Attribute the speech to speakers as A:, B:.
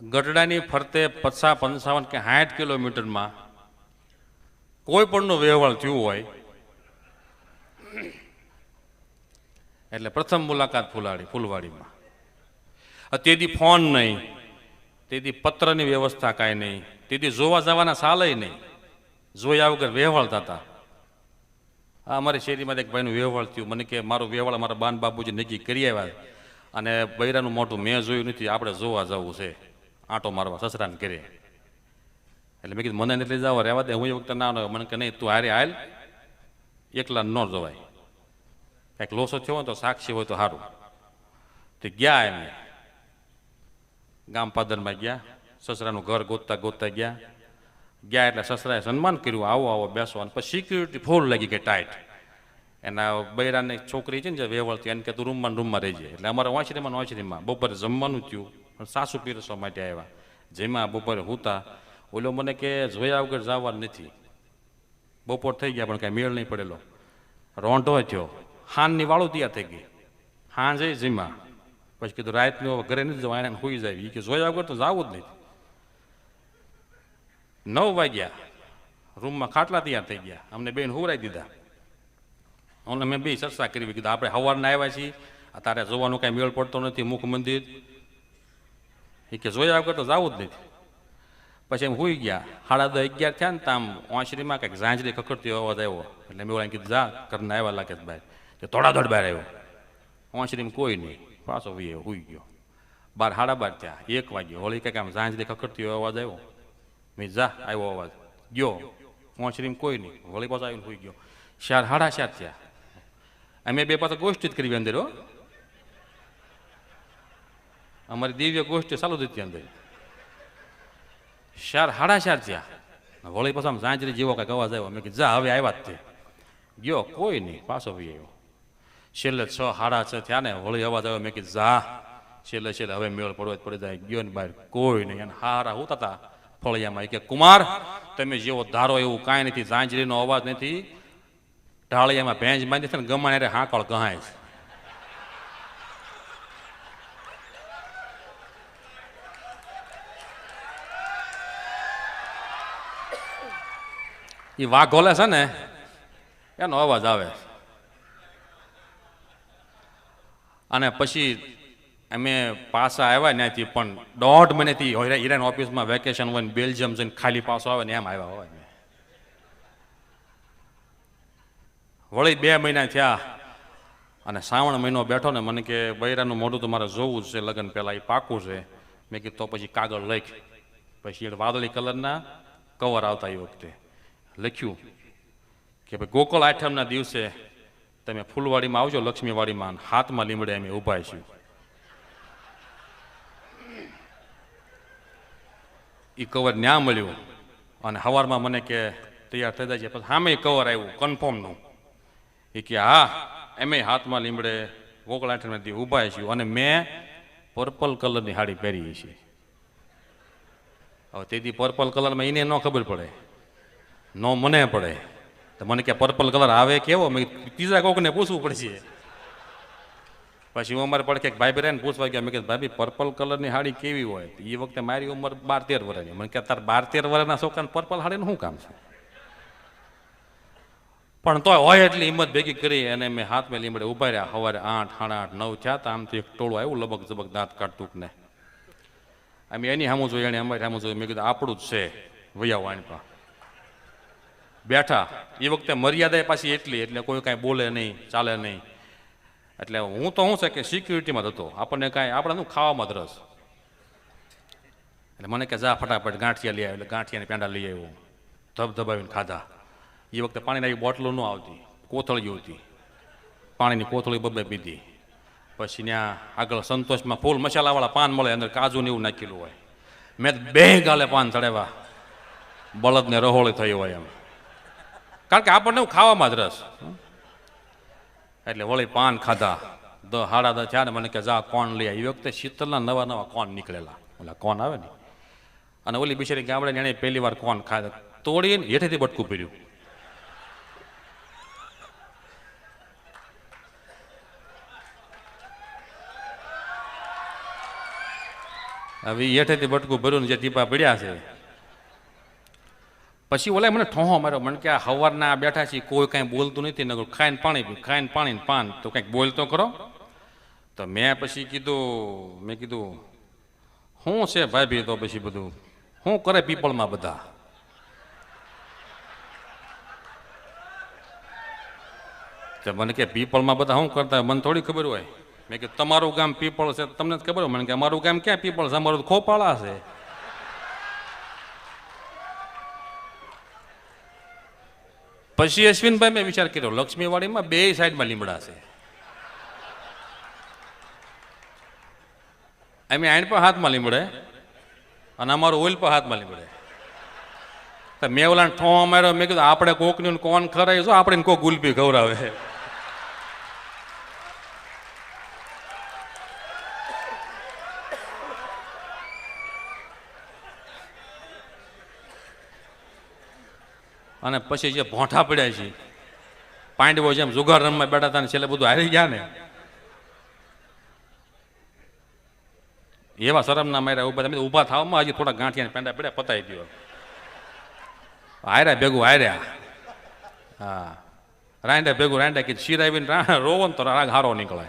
A: ગઢડાની ફરતે પચાસ, પંચાવન કે સાઠ કિલોમીટરમાં કોઈ પણનો વ્યવહાર થયું હોય, એટલે પ્રથમ મુલાકાત ફુલાડી, ફૂલવાડીમાં. તેથી ફોન નહીં, તેથી પત્રની વ્યવસ્થા કાંઈ નહીં, તેથી જોવા જવાના સાલય નહીં, જોયા વગર વ્યવહાર થતા. આ અમારી શેરીમાં એક ભાઈનું વ્યવહાર થયું, મને કે મારો વ્યવહાર મારા બાન બાપુજી નક્કી કરી આવ્યા અને બૈરાનું મોટું મેં જોયું નથી, આપણે જોવા જવું છે. આંટો મારવા, સસરાને કરે એટલે મેં કીધું, મને નથી જવા રહેવા દે, હું એ વખતે ના હોય મને કે નહીં, તું હારે હાલ, એકલા ન જવાય. કંઈક લોસો થયો હોય તો સાક્ષી હોય તો સારું તે ગયા એમને ગામ પાદરમાં ગયા, સસરાનું ઘર ગોતતા ગોતતા ગયા. ગયા એટલે સસરાએ સન્માન કર્યું, આવો આવો, બેસો. અને પછી સિક્યુરિટી ફૂલ લાગી ગઈ ટાઈટ એના બૈરાની છોકરી છે ને જે વેવળતી એને કે તું રૂમમાં રૂમમાં રહેજે. એટલે અમારા વાંચરીમાં વાંચરીમાં બપોરે જમવાનું થયું. પણ સાસુ પીરસવા માટે આવ્યા. જેમાં બપોરે હુતા, ઓલો મને કે, જોયા વગર જવા નથી. બપોર થઈ ગયા પણ કાંઈ મેળ નહીં પડેલો. રોંઢો થયો. હાનની વાળું તૈયાર થઈ ગઈ. હાંજે જીમા. પછી કીધું રાતનું ઘરે નથી જવા એને હોઈ જાય એ કે, જોયા વગર તો જવું જ નહીં. નવ વાગ્યા. રૂમમાં ખાટલા તૈયાર થઈ ગયા. અમને બેન હોવરાઈ દીધા. અમને મેં બે ચર્ચા કરી. કીધું, આપણે સવારના આવ્યા છીએ. અત્યારે જોવાનું કાંઈ મેળ પડતો નથી. મુખ મંદિર. એ કે જોયા વગર તો જવું જ નથી. પછી એમ હોઈ ગયા. સાડા દસ અગિયાર થયા ને તામ ઓંશરીમાં કંઈક ઝાંઝરી ખખડતી અવાજ આવ્યો. એટલે મેં ઓલા કીધું, જા, ઘરના આવ્યા લાગે બહાર. તે દોડ બહાર આવ્યો. ઓંશરીમાં કોઈ નહીં. પાછો વી હોઈ ગયો. બાર, સાડા બાર થયા. એક વાગ્યો. હોળી કંઈક આમ ઝાંઝરી ખખડતી અવાજ આવ્યો. મેં જા, આવ્યો અવાજ. ગયો. ઓંશરીમાં કોઈ નહીં. હોળી પાછો આવીને હોઈ ગયો. ચાર, સાડા ચાર થયા. અમે બે પાછા ગોષ્ઠી જ કરી અંદર, હો. અમારી દિવ્ય ગોષ્ઠી ચાલુ હતી અંદર શાર હાડા શાર થયા. વળી પાછો આમ સાંજરી જેવો કાંઈક અવાજ આવ્યો. મેં કીધું, જા, હવે આવ્યા જ તે. ગયો કોઈ નહીં, પાછો ભાઈ આવ્યો. છેલ્લે છ હાડા છ થયા ને વળી અવાજ આવ્યો. મેં કીધું, જા. છેલ્લે છેલ્લે હવે મેળ પડવા પડી જાય. ગયો ને બહાર કોઈ નહીં. અને હારા હોતા હતા ફળિયામાં. કે કુમાર, તમે જેવો ધારો એવું કાંઈ નથી. ઝાંઝરીનો અવાજ નથી. ઢાળિયામાં ભેંજ બાંધી છે ને ગમાને હાંકળ ગહાય છે. એ વાઘોલે છે ને, એનો અવાજ આવે. અને પછી અમે પાછા આવ્યા ત્યાંથી, પણ દોઢ મહિનેથી ઈરાન ઓફિસમાં વેકેશન હોય ને બેલ્જિયમ જઈને ખાલી પાછો આવે ને, એમ આવ્યા હોય વળી બે મહિના થયા, અને શ્રાવણ મહિનો બેઠો ને, મને કે બૈરાનું મોઢું તો મારે જોવું જ છે, લગ્ન પહેલાં એ પાકું છે. મેં કીધું તો પછી કાગળ લખ. પછી એ વાદળી કલરના કવર આવતા એ વખતે. લખ્યું કે ભાઈ ગોકુળ આઠમના દિવસે તમે ફૂલવાડીમાં આવજો, લક્ષ્મીવાડીમાં, હાથમાં લીમડે અમે ઊભા છીએ. એ કવર ન્યા મળ્યું અને હવારમાં મને કે તૈયાર થઈ જાય છે. પછી સામે કવર આવ્યું કન્ફર્મનું એ કે, હા એમે હાથમાં લીમડે ગોકળ આઠમના દિવસે ઊભા છીએ અને મેં પર્પલ કલરની સાડી પહેરી છે. હવે તેથી પર્પલ કલરમાં એને ન ખબર પડે. નો મને પડે. તો મને કે પર્પલ કલર આવે કેવો? મેં ત્રીજા કોકને પૂછવું પડશે. પછી ઉંમર પડે કે ભાઈ બહેરાને પૂછવા ગયા. મેં કીધું, ભાભી પર્પલ કલરની સાડી કેવી હોય? એ વખતે મારી ઉંમર બાર તેર વર્ષની મને કે, તાર બાર તેર વર્ષના છોકરાને પર્પલ સાડીનું શું કામ છે? પણ તોય હોય એટલી હિંમત ભેગી કરી અને મેં હાથ મેં લીમડે ઊભા રહ્યા. સવારે આઠ, સાડા આઠ, નવ થયા તો. આમથી એક ટોળું આવ્યું, લબક ઝબક દાંત કાઢતું ને અમે એની સામું જોયું એને અમારી સામું જોયું. મેં કીધું, આપણું જ છે, વૈયા વાણપા. બેઠા. એ વખતે મર્યાદા પાછી એટલી, એટલે કોઈ કાંઈ બોલે નહીં, ચાલે નહીં. એટલે હું તો શું છે કે સિક્યુરિટીમાં જ હતો. આપણને કાંઈ આપણે શું ખાવામાં જ રસ? એટલે મને કે જા ફટાફટ ગાંઠિયા લઈ આવ્યો, એટલે ગાંઠિયાને પેંડા લઈ આવ્યો. ધબધબાવીને ખાધા. એ વખતે પાણીની આવી બોટલો ન આવતી, કોથળીઓ હતી. પાણીની કોથળી બબે પીધી. પછી ત્યાં આગળ સંતોષમાં ફૂલ મસાલાવાળા પાન મળે, અંદર કાજુ ને એવું નાખેલું હોય. મેં બે ગાલે પાન ચડાવ્યા. બળદને રહોળી થયો હોય એમ. કારણ કે આપણને એવું ખાવામાં જ રસ. એટલે વળી પાન ખાધા. દ હાડા થયા ને મને કે જા કોણ લઈ આવી. વખતે શીતલના નવા નવા કોણ નીકળેલા. ઓલા કોણ આવે ને? અને ઓલી બિચારી ગામડે એણે પહેલી વાર કોણ ખાધા. તોડીને હેઠેથી બટકું પીર્યું હવે એઠેથી બટકું ભર્યું ને જે ટીપા પડ્યા છે પછી ઓલા મને ઠોહો માર્યો. મને કે આ હવારના બેઠા છે કોઈ કાંઈ બોલતું નથી. ને ખાઈને પાણી પીવું ખાઈને પાણી પાન. તો કંઈક બોલતો કરો. તો મેં પછી કીધું, મેં કીધું શું છે ભાભી? તો પછી બધું શું કરે પીપળમાં બધા. તો મને કે, પીપળમાં બધા શું કરતા? મને થોડી ખબર હોય. મેં કે તમારું ગામ પીપળ છે? તમને જ ખબર હોય. મને કે, અમારું ગામ ક્યાં પીપળ છે? અમારું ખોપાળા છે. પછી અશ્વિનભાઈ મેં વિચાર કર્યો, લક્ષ્મીવાડીમાં બે સાઈડમાં લીમડા છે. અમે આઈન પર હાથમાં લીમડે અને અમારું ઓઇલ પર હાથમાં લીમડે. તો મેં ઓલા ઠો માર્યો, મેં કીધું, આપણે કોકની કોણ ખરાય છો આપણે કોક ગુલપી ખવડાવે. અને પછી જે ભોંઠા પડ્યા છે, પાંડવો જેમ જુગાર રમવા બેઠા હતા ને છેલ્લે બધું હારી ગયા ને. એવા શરમના માર્યા ઊભા તમે ઊભા થવામાં હજી થોડા ગાંઠિયા પેંડા પડ્યા પતાવી દો હાર્યા ભેગું, હાર્યા. હા. રાંડા ભેગું રાંડા કે શિરાવીને રોવો ને તો રાગ હારો નીકળે